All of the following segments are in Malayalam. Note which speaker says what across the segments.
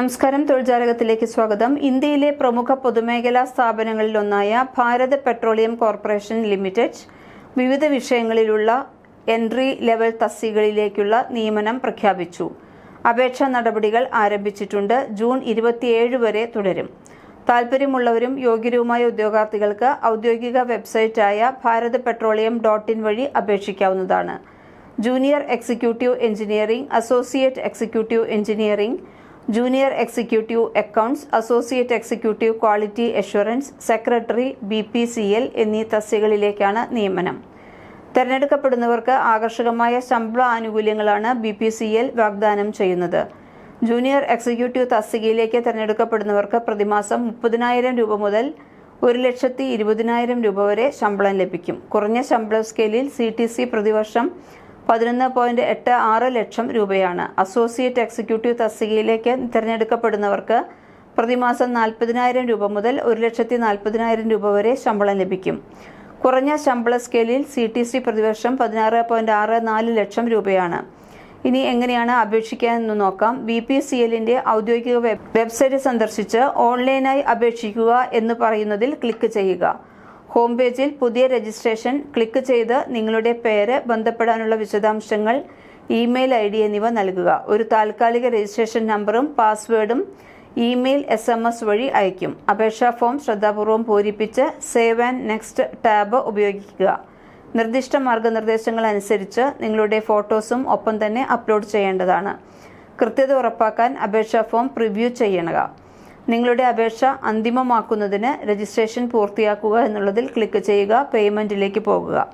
Speaker 1: നമസ്കാരം. തൊഴിൽജാലകത്തിലേക്ക് സ്വാഗതം. ഇന്ത്യയിലെ പ്രമുഖ പൊതുമേഖലാ സ്ഥാപനങ്ങളിലൊന്നായ ഭാരത് പെട്രോളിയം കോർപ്പറേഷൻ ലിമിറ്റഡ് വിവിധ വിഷയങ്ങളിലുള്ള എൻട്രി ലെവൽ തസ്തികകളിലേക്കുള്ള നിയമനം പ്രഖ്യാപിച്ചു. അപേക്ഷാ നടപടികൾ ആരംഭിച്ചിട്ടുണ്ട്. ജൂൺ ഇരുപത്തിയേഴ് വരെ തുടരും. താൽപ്പര്യമുള്ളവരും യോഗ്യരുമായ ഉദ്യോഗാർത്ഥികൾക്ക് ഔദ്യോഗിക വെബ്സൈറ്റായ ഭാരത് പെട്രോളിയം ഡോട്ട് ഇൻ വഴി അപേക്ഷിക്കാവുന്നതാണ്. Junior executive engineering associate executive engineering junior executive accounts associate executive quality assurance secretary B P C L എന്നീ തസ്തികകളിലേക്കാണ് നിയമനം. തെരഞ്ഞെടുക്കപ്പെടുന്നവർക്ക് ആകർഷകമായ ശമ്പള ആനുകൂല്യങ്ങളാണ് ബി പി സി എൽ വാഗ്ദാനം ചെയ്യുന്നത്. ജൂനിയർ എക്സിക്യൂട്ടീവ് തസ്തികയിലേക്ക് തിരഞ്ഞെടുക്കപ്പെടുന്നവർക്ക് പ്രതിമാസം മുപ്പതിനായിരം രൂപ മുതൽ ഒരു ലക്ഷത്തി ഇരുപതിനായിരം രൂപ വരെ ശമ്പളം ലഭിക്കും. കുറഞ്ഞ ശമ്പള സ്കെയിലിൽ സി ടി സി പ്രതിവർഷം പതിനൊന്ന് പോയിന്റ് എട്ട് ആറ് ലക്ഷം രൂപയാണ്. അസോസിയേറ്റ് എക്സിക്യൂട്ടീവ് തസ്തികയിലേക്ക് തിരഞ്ഞെടുക്കപ്പെടുന്നവർക്ക് പ്രതിമാസം നാൽപ്പതിനായിരം രൂപ മുതൽ ഒരു ലക്ഷത്തി നാൽപ്പതിനായിരം രൂപ വരെ ശമ്പളം ലഭിക്കും. കുറഞ്ഞ ശമ്പള സ്കെയിലിൽ സി ടി സി പ്രതിവർഷം പതിനാറ് പോയിന്റ് ആറ് നാല് ലക്ഷം രൂപയാണ്. ഇനി എങ്ങനെയാണ് അപേക്ഷിക്കുക എന്ന് നോക്കാം. ബി പി സി എല്ലിന്റെ ഔദ്യോഗിക വെബ് വെബ്സൈറ്റ് സന്ദർശിച്ച് ഓൺലൈനായി അപേക്ഷിക്കുക എന്ന് പറയുന്നതിൽ ക്ലിക്ക് ചെയ്യുക. ഹോം പേജിൽ പുതിയ രജിസ്ട്രേഷൻ ക്ലിക്ക് ചെയ്ത് നിങ്ങളുടെ പേര് ബന്ധപ്പെടാനുള്ള വിശദാംശങ്ങൾ ഇമെയിൽ ഐ ഡി എന്നിവ നൽകുക. ഒരു താൽക്കാലിക രജിസ്ട്രേഷൻ നമ്പറും പാസ്വേഡും ഇമെയിൽ എസ് എം എസ് വഴി അയക്കും അപേക്ഷാ ഫോം ശ്രദ്ധാപൂർവം പൂരിപ്പിച്ച് സേവ് ആൻഡ് നെക്സ്റ്റ് ടാബ് ഉപയോഗിക്കുക. നിർദ്ദിഷ്ട മാർഗനിർദ്ദേശങ്ങൾ അനുസരിച്ച് നിങ്ങളുടെ ഫോട്ടോസും ഒപ്പം തന്നെ അപ്ലോഡ് ചെയ്യേണ്ടതാണ്. കൃത്യത ഉറപ്പാക്കാൻ അപേക്ഷാ ഫോം പ്രിവ്യൂ ചെയ്യണക. നിങ്ങളുടെ അപേക്ഷ അന്തിമമാക്കുന്നതിന് രജിസ്ട്രേഷൻ പൂർത്തിയാക്കുക എന്നുള്ളതിൽ ക്ലിക്ക് ചെയ്യുക പേയ്മെന്റിലേക്ക് പോകുക.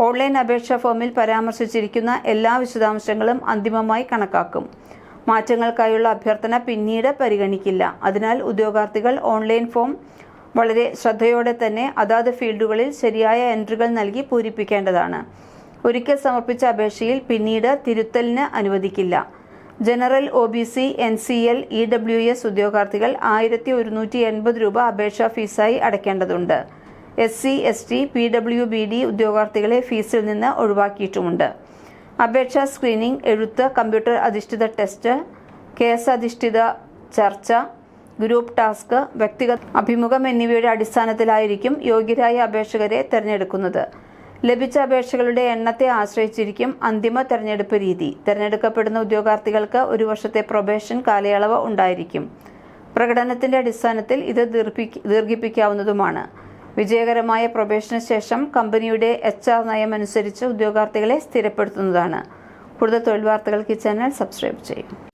Speaker 1: ഓൺലൈൻ അപേക്ഷാ ഫോമിൽ പരാമർശിച്ചിരിക്കുന്ന എല്ലാ വിശദാംശങ്ങളും അന്തിമമായി കണക്കാക്കും. മാറ്റങ്ങൾക്കായുള്ള അഭ്യർത്ഥന പിന്നീട് പരിഗണിക്കില്ല. അതിനാൽ ഉദ്യോഗാർത്ഥികൾ ഓൺലൈൻ ഫോം വളരെ ശ്രദ്ധയോടെ തന്നെ അതാത് ഫീൽഡുകളിൽ ശരിയായ എൻട്രികൾ നൽകി പൂരിപ്പിക്കേണ്ടതാണ്. ഒരിക്കൽ സമർപ്പിച്ച അപേക്ഷയിൽ പിന്നീട് തിരുത്തലിന് അനുവദിക്കില്ല. General O B C N C L E W S ഉദ്യോഗാർത്ഥികൾ ആയിരത്തി ഒരുന്നൂറ്റി എൺപത് രൂപ അപേക്ഷാ ഫീസായി അടയ്ക്കേണ്ടതുണ്ട്. S C S T P W B D ഉദ്യോഗാർത്ഥികളെ ഫീസിൽ നിന്ന് ഒഴിവാക്കിയിട്ടുമുണ്ട്. അപേക്ഷാ സ്ക്രീനിംഗ് എഴുത്ത് കമ്പ്യൂട്ടർ അധിഷ്ഠിത ടെസ്റ്റ് കേസ് അധിഷ്ഠിത ചർച്ച ഗ്രൂപ്പ് ടാസ്ക് വ്യക്തിഗത അഭിമുഖം എന്നിവയുടെ അടിസ്ഥാനത്തിലായിരിക്കും യോഗ്യരായ അപേക്ഷകരെ തിരഞ്ഞെടുക്കുന്നത്. ലഭിച്ച അപേക്ഷകളുടെ എണ്ണത്തെ ആശ്രയിച്ചിരിക്കും അന്തിമ തെരഞ്ഞെടുപ്പ് രീതി. തെരഞ്ഞെടുക്കപ്പെടുന്ന ഉദ്യോഗാർത്ഥികൾക്ക് ഒരു വർഷത്തെ പ്രൊബേഷൻ കാലയളവ് ഉണ്ടായിരിക്കും. പ്രകടനത്തിന്റെ അടിസ്ഥാനത്തിൽ ഇത് ദീർഘിപ്പിക്കാവുന്നതുമാണ്. വിജയകരമായ പ്രൊബേഷന് ശേഷം കമ്പനിയുടെ എച്ച് ആർ നയം അനുസരിച്ച് ഉദ്യോഗാർത്ഥികളെ സ്ഥിരപ്പെടുത്തുന്നതാണ്. കൂടുതൽ തൊഴിൽ വാർത്തകൾക്ക് ഈ ചാനൽ സബ്സ്ക്രൈബ് ചെയ്യും.